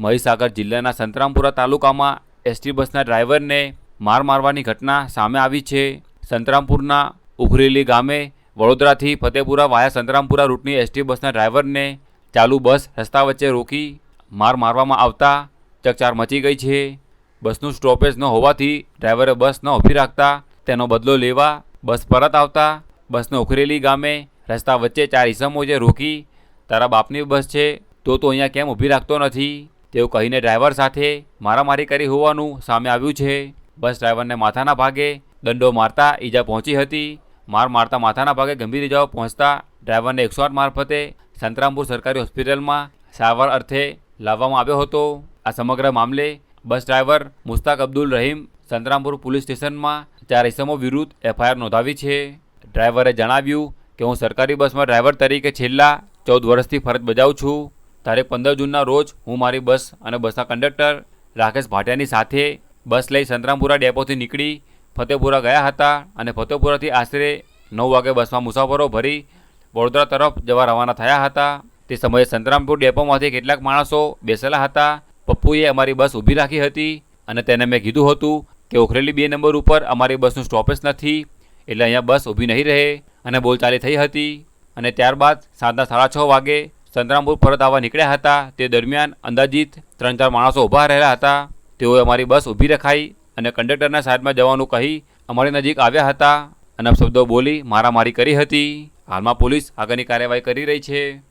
મહીસાગર જિલ્લાના સંતરામપુરા તાલુકામાં એસટી બસના ડ્રાઈવરને માર મારવાની ઘટના સામે આવી છે. સંતરામપુરના ઉખરેલી ગામે વડોદરાથી ફતેપુરા વાયા સંતરામપુરા રૂટની એસટી બસના ડ્રાઈવરને ચાલુ બસ રસ્તા વચ્ચે રોકી માર મારવામાં આવતા ચકચાર મચી ગઈ છે. બસનું સ્ટોપેજ ન હોવાથી ડ્રાઈવરે બસ ન ઊભી રાખતા તેનો બદલો લેવા બસ પરત આવતા બસને ઉખરેલી ગામે રસ્તા વચ્ચે ચાર ઈસમો જે રોકી, તારા બાપની બસ છે, તો તું અહીંયા કેમ ઊભી રાખતો નથી? તેવું કહીને, ડ્રાઈવર સાથે મારામારી કરી હોવાનું સામે આવ્યું છે. બસ ડ્રાઈવરને માથાના ભાગે દંડો મારતા ઈજા પહોંચી હતી. માર મારતા માથાના ભાગે ગંભીર ઈજાઓ પહોંચતા ડ્રાઈવરને એકસો આઠ મારફતે સંતરામપુર સરકારી હોસ્પિટલમાં સારવાર અર્થે લાવવામાં આવ્યો હતો. આ સમગ્ર મામલે bus driver Mushtaq Abdul Rahim Santrampur police સ્ટેશનમાં ચાર ઇસમો વિરુદ્ધ એફઆઈઆર નોંધાવી છે. ડ્રાઈવરે જણાવ્યું કે, હું સરકારી બસમાં ડ્રાઈવર તરીકે છેલ્લા ચૌદ વર્ષથી ફરજ બજાવું છું. તારીખ પંદર જૂનના રોજ હું મારી બસ અને બસના કંડક્ટર રાકેશ ભાટિયાની સાથે બસ લઈ સંતરામપુરા ડેપોથી નીકળી ફતેપુરા ગયા હતા અને ફતેપુરાથી આશરે નવ વાગે બસમાં મુસાફરો ભરી વડોદરા તરફ જવા રવાના થયા હતા. તે સમયે સંતરામપુર ડેપોમાંથી કેટલાક માણસો બેસેલા હતા. પપ્પુએ અમારી બસ ઊભી રાખી હતી અને તેને મેં કીધું હતું કે ઉખરેલી બે નંબર ઉપર અમારી બસનું સ્ટોપેજ નથી એટલે અહીંયા બસ ઊભી નહીં રહે અને બોલચાલી થઈ હતી. અને ત્યારબાદ સાંજના સાડા છ વાગે સંતરામપુર પરત આવવા નીકળ્યા હતા. તે દરમિયાન અંદાજિત ત્રણ ચાર માણસો ઊભા રહેલા હતા. તેઓએ અમારી બસ ઊભી રખાઈ અને કંડક્ટરના સાઈડમાં જવાનું કહી અમારી નજીક આવ્યા હતા. અને શબ્દો બોલી મારામારી કરી હતી. હાલમાં પોલીસ આગળની કાર્યવાહી કરી રહી છે.